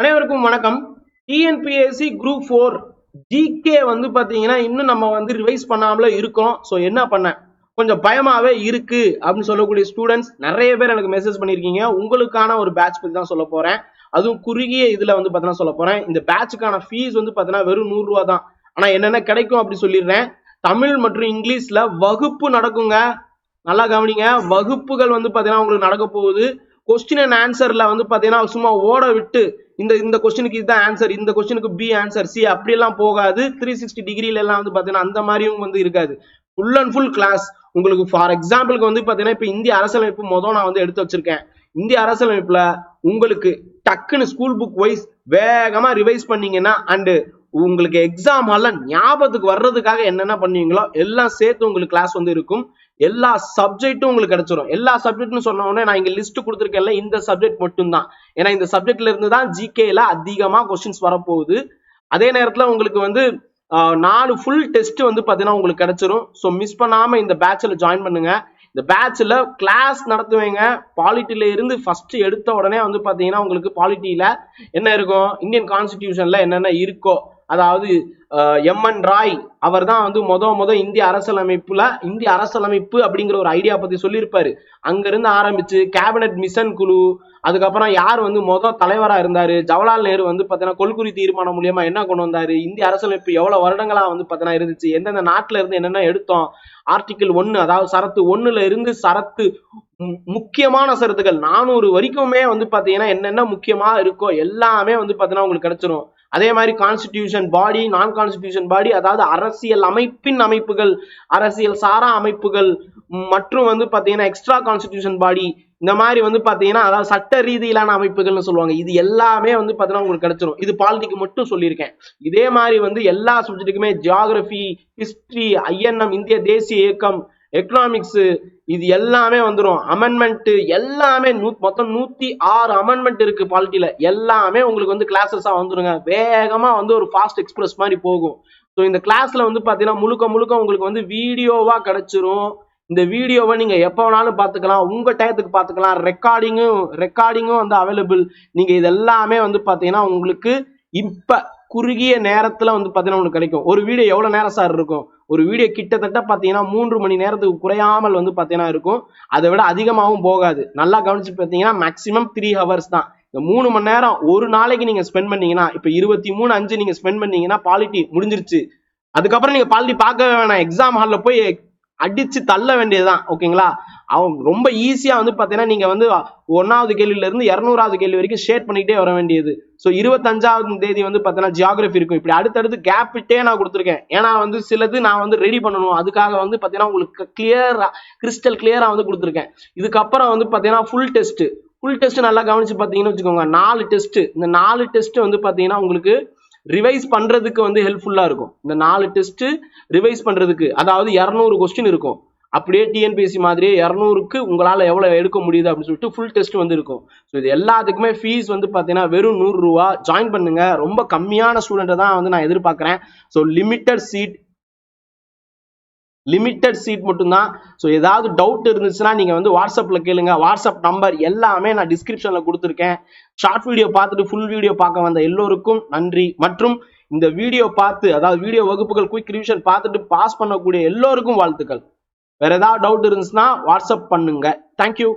அனைவருக்கும் வணக்கம். TNPSC group four GK வந்து பார்த்தீங்கன்னா இன்னும் நம்ம வந்து ரிவைஸ் பண்ணாமல இருக்கோம். ஸோ என்ன பண்ணேன் கொஞ்சம் பயமாவே இருக்கு அப்படின்னு சொல்லக்கூடிய ஸ்டூடெண்ட்ஸ் நிறைய பேர் எனக்கு மெசேஜ் பண்ணியிருக்கீங்க உங்களுக்கான ஒரு பேட்ச் பற்றி தான் சொல்ல போறேன். அதுவும் குறுகிய இதில் வந்து பார்த்தீங்கன்னா சொல்ல போறேன். இந்த பேட்சுக்கான ஃபீஸ் வந்து பார்த்தீங்கன்னா வெறும் நூறுரூவா தான். ஆனால் என்னென்ன கிடைக்கும் அப்படி சொல்லிடுறேன். தமிழ் மற்றும் இங்கிலீஷில் வகுப்பு நடக்குங்க. நல்லா கவனிங்க. வகுப்புகள் வந்து பார்த்தீங்கன்னா உங்களுக்கு நடக்க போகுது. கொஸ்டின் அண்ட் ஆன்சரில் வந்து பார்த்தீங்கன்னா சும்மா ஓட விட்டு இந்த இந்த கொஸ்டினுக்கு இதுதான் ஆன்சர் இந்த கொஸ்டினுக்கு பி ஆன்சர் சி அப்படியெல்லாம் போகாது. த்ரீ சிக்ஸ்டி டிகிரில எல்லாம் வந்து பாத்தீங்கன்னா அந்த மாதிரியும் வந்து இருக்காது. ஃபுல் அண்ட் ஃபுல் கிளாஸ் உங்களுக்கு ஃபார் எக்ஸாம்பிளுக்கு வந்து பாத்தீங்கன்னா இப்ப இந்திய அரசியலமைப்பு மொதல் நான் வந்து எடுத்து வச்சிருக்கேன். இந்திய அரசியலமைப்புல உங்களுக்கு டக்குன்னு ஸ்கூல் புக் வைஸ் வேகமா ரிவைஸ் பண்ணீங்கன்னா அண்டு உங்களுக்கு எக்ஸாம் எல்லாம் ஞாபகத்துக்கு வர்றதுக்காக என்னென்ன பண்ணுவீங்களோ எல்லாம் சேர்த்து உங்களுக்கு கிளாஸ் வந்து இருக்கும். எல்லா சப்ஜெக்ட்டும் உங்களுக்கு கிடைச்சிரும். எல்லா சப்ஜெக்ட்னு சொன்ன உடனே நான் இங்க லிஸ்ட் கொடுத்துருக்கேன்ல இந்த சப்ஜெக்ட் மட்டும்தான். ஏன்னா இந்த சப்ஜெக்ட்ல இருந்து தான் ஜிகேல அதிகமா கொஸ்டின்ஸ் வரப்போகுது. அதே நேரத்துல உங்களுக்கு வந்து நாலு ஃபுல் டெஸ்ட் வந்து பாத்தீங்கன்னா உங்களுக்கு கிடைச்சிரும். ஸோ மிஸ் பண்ணாம இந்த பேட்சில் ஜாயின் பண்ணுங்க. இந்த பேட்ச்ல கிளாஸ் நடத்துவீங்க. பாலிட்டில இருந்து ஃபர்ஸ்ட் எடுத்த உடனே வந்து பாத்தீங்கன்னா உங்களுக்கு பாலிட்டியில என்ன இருக்கும்? இந்தியன் கான்ஸ்டிடியூஷன்ல என்னென்ன இருக்கோ அதாவது எம்என் ராய் அவர் தான் வந்து மொத மொத இந்திய அரசியலமைப்புல இந்திய அரசியலமைப்பு அப்படிங்கிற ஒரு ஐடியா பத்தி சொல்லியிருப்பாரு. அங்கிருந்து ஆரம்பிச்சு கேபினட் மிஷன் குழு அதுக்கப்புறம் யார் வந்து மொத தலைவரா இருந்தாரு ஜவஹர்லால் நேரு வந்து பாத்தீங்கன்னா கொள்குறி தீர்மானம் மூலியமா என்ன கொண்டு வந்தாரு இந்திய அரசியலமைப்பு எவ்வளவு வருடங்களா வந்து பாத்தீங்கன்னா இருந்துச்சு எந்தெந்த நாட்டுல இருந்து என்னென்ன எடுத்தோம் ஆர்டிகிள் ஒன்னு அதாவது சரத்து ஒண்ணுல இருந்து சரத்து மு- முக்கியமான சரத்துகள் நானூறு வரைக்குமே வந்து பாத்தீங்கன்னா என்னென்ன முக்கியமா இருக்கோ எல்லாமே வந்து பாத்தீங்கன்னா உங்களுக்கு கிடைச்சிரும். அதே மாதிரி கான்ஸ்டிடியூஷன் பாடி நான் கான்ஸ்டிடியூஷன் பாடி அதாவது அரசியல் அமைப்பின் அமைப்புகள் அரசியல் சாரா அமைப்புகள் மற்றும் வந்து பார்த்தீங்கன்னா எக்ஸ்ட்ரா கான்ஸ்டிடியூஷன் பாடி இந்த மாதிரி வந்து பார்த்தீங்கன்னா அதாவது சட்ட ரீதியிலான அமைப்புகள்னு சொல்லுவாங்க. இது எல்லாமே வந்து பார்த்தீங்கன்னா உங்களுக்கு கிடைச்சிரும். இது பாலிட்டிக்கு மட்டும் சொல்லியிருக்கேன். இதே மாதிரி வந்து எல்லா சப்ஜெக்ட்டுக்குமே ஜியாகிரபி ஹிஸ்ட்ரி ஐஎன்எம் இந்திய தேசிய இயக்கம் எக்கனாமிக்ஸு இது எல்லாமே வந்துடும் அமெண்ட்மெண்ட் எல்லாமே நூ மொத்தம் நூத்தி ஆறு அமெண்ட்மெண்ட் இருக்கு பாலிட்டியில எல்லாமே உங்களுக்கு வந்து கிளாஸஸா வந்துருங்க. வேகமா வந்து ஒரு ஃபாஸ்ட் எக்ஸ்பிரஸ் மாதிரி போகும். ஸோ இந்த கிளாஸ்ல வந்து பாத்தீங்கன்னா முழுக்க முழுக்க உங்களுக்கு வந்து வீடியோவா கிடைச்சிரும். இந்த வீடியோவை நீங்க எப்போ வேணாலும் பார்த்துக்கலாம் உங்க டயத்துக்கு பார்த்துக்கலாம் ரெக்கார்டிங்கும் ரெக்கார்டிங்கும் வந்து அவைலபிள் நீங்க இது எல்லாமே வந்து பாத்தீங்கன்னா உங்களுக்கு இப்ப குறுகிய நேரத்துல வந்து பாத்தீங்கன்னா உங்களுக்கு கிடைக்கும். ஒரு வீடியோ எவ்வளவு நேரம் சார் இருக்கும்? ஒரு வீடியோ கிட்டத்தட்ட பார்த்தீங்கன்னா மூன்று மணி நேரத்துக்கு குறையாமல் வந்து பார்த்தீங்கன்னா இருக்கும். அதை விட அதிகமாகவும் போகாது. நல்லா கவனிச்சு பார்த்தீங்கன்னா மேக்ஸிமம் த்ரீ ஹவர்ஸ் தான். இந்த மூணு மணி நேரம் ஒரு நாளைக்கு நீங்கள் ஸ்பெண்ட் பண்ணீங்கன்னா இப்போ இருபத்தி மூணு அஞ்சு நீங்கள் ஸ்பெண்ட் பண்ணீங்கன்னா பாலிட்டி முடிஞ்சிருச்சு. அதுக்கப்புறம் நீங்கள் பாலிட்டி பார்க்கவே வேணாம். எக்ஸாம் ஹாலில் போய் அடிச்சு தள்ள வேண்டியதுதான் ஓகேங்களா அவன் ரொம்ப ஈஸியா வந்து பாத்தீங்கன்னா நீங்க வந்து ஒன்னாவது கேள்வியில இருந்து இருநூறாவது கேள்வி வரைக்கும் ஷேர் பண்ணிக்கிட்டே வர வேண்டியது. ஸோ இருபத்தஞ்சாவது தேதி வந்து பாத்தீங்கன்னா ஜியாகிரபி இருக்கும். இப்படி அடுத்தடுத்து கேப் விட்டே நான் கொடுத்துருக்கேன். ஏன்னா வந்து சிலது நான் வந்து ரெடி பண்ணணும். அதுக்காக வந்து பாத்தீங்கன்னா உங்களுக்கு கிளியரா கிறிஸ்டல் கிளியரா வந்து கொடுத்துருக்கேன். இதுக்கப்புறம் வந்து பாத்தீங்கன்னா ஃபுல் டெஸ்ட் ஃபுல் டெஸ்ட் நல்லா கவனிச்சு பாத்தீங்கன்னு வச்சுக்கோங்க. நாலு டெஸ்ட் இந்த நாலு டெஸ்ட் வந்து பாத்தீங்கன்னா உங்களுக்கு ரிவைஸ் பண்ணுறதுக்கு வந்து ஹெல்ப்ஃபுல்லாக இருக்கும். இந்த நாலு டெஸ்ட்டு ரிவைஸ் பண்ணுறதுக்கு அதாவது இரநூறு கொஸ்டின் இருக்கும். அப்படியே டிஎன்பிஎஸ்சி மாதிரியே இரநூறுக்கு உங்களால் எவ்வளோ எடுக்க முடியுது அப்படின்னு சொல்லிட்டு ஃபுல் டெஸ்ட் வந்து இருக்கும். ஸோ இது எல்லாத்துக்குமே ஃபீஸ் வந்து பார்த்தீங்கன்னா வெறும் நூறுரூவா ஜாயின் பண்ணுங்கள் ரொம்ப கம்மியான ஸ்டூடெண்ட்டை தான் வந்து நான் எதிர்பார்க்குறேன். So limited seat limited seat மட்டும்தான். ஸோ ஏதாவது டவுட் இருந்துச்சுன்னா நீங்கள் வந்து வாட்ஸ்அப்பில் கேளுங்க. வாட்ஸ்அப் நம்பர் எல்லாமே நான் டிஸ்கிரிப்ஷனில் கொடுத்துருக்கேன். ஷார்ட் வீடியோ பார்த்துட்டு ஃபுல் வீடியோ பார்க்க வந்த எல்லோருக்கும் நன்றி. மற்றும் இந்த வீடியோ பார்த்து அதாவது வீடியோ வகுப்புகள் குயிக் ரிவிஷன் பார்த்துட்டு பாஸ் பண்ணக்கூடிய எல்லோருக்கும் வாழ்த்துக்கள். வேற ஏதாவது டவுட் இருந்துச்சுன்னா வாட்ஸ்அப் பண்ணுங்க. தேங்க்யூ